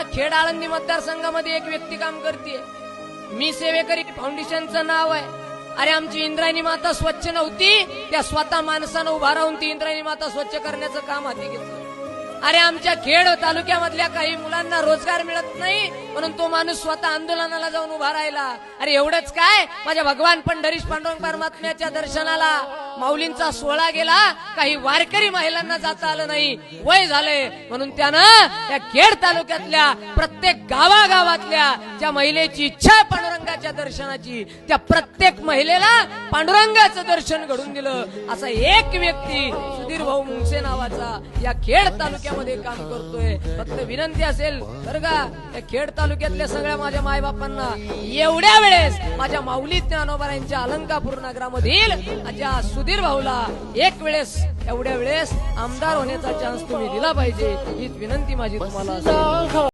आमच्या खेड आळंदी मतदारसंघामध्ये एक व्यक्ती काम करते मी सेवेकरी फाउंडेशनचं नाव आहे. अरे आमची इंद्रायणी माता स्वच्छ नव्हती? त्या स्वतः माणसानं उभा राहून ती इंद्रायणी माता स्वच्छ करण्याचं काम हाती घेतलं. अरे आमच्या खेड तालुक्यामधल्या काही मुलांना रोजगार मिळत नाही म्हणून तो माणूस स्वतः आंदोलनाला जाऊन उभा राहिला. अरे एवढंच काय? माझ्या भगवान पंढरीश पांडुरंग परमात्म्याच्या दर्शनाला माऊलींचा सोहळा गेला काही वारकरी महिलांना जाता आलं नाही. वय झालंय. म्हणून त्यानं त्या खेड तालुक्यातल्या प्रत्येक गावागावातल्या ज्या महिलेची इच्छा पांडुरंगाच्या दर्शनाची त्या प्रत्येक महिलेला पांडुरंगाचं दर्शन घडून दिलं. असा एक व्यक्ती सुधीर भाऊ मुंगसे नावाचा या खेड तालुक्यामध्ये काम करतोय. फक्त विनंती असेल तर का या खेड तालुक्यातल्या सगळ्या माझ्या मायबापांना एवढ्या वेळेस माझ्या माऊली ज्ञानोबारांच्या अलंकापूर नगरामधील माझ्या सुधीर भाऊला एक वेळेस एवढ्या वेळेस आमदार होण्याचा चान्स तुम्ही दिला पाहिजे. हीच विनंती माझी तुम्हाला.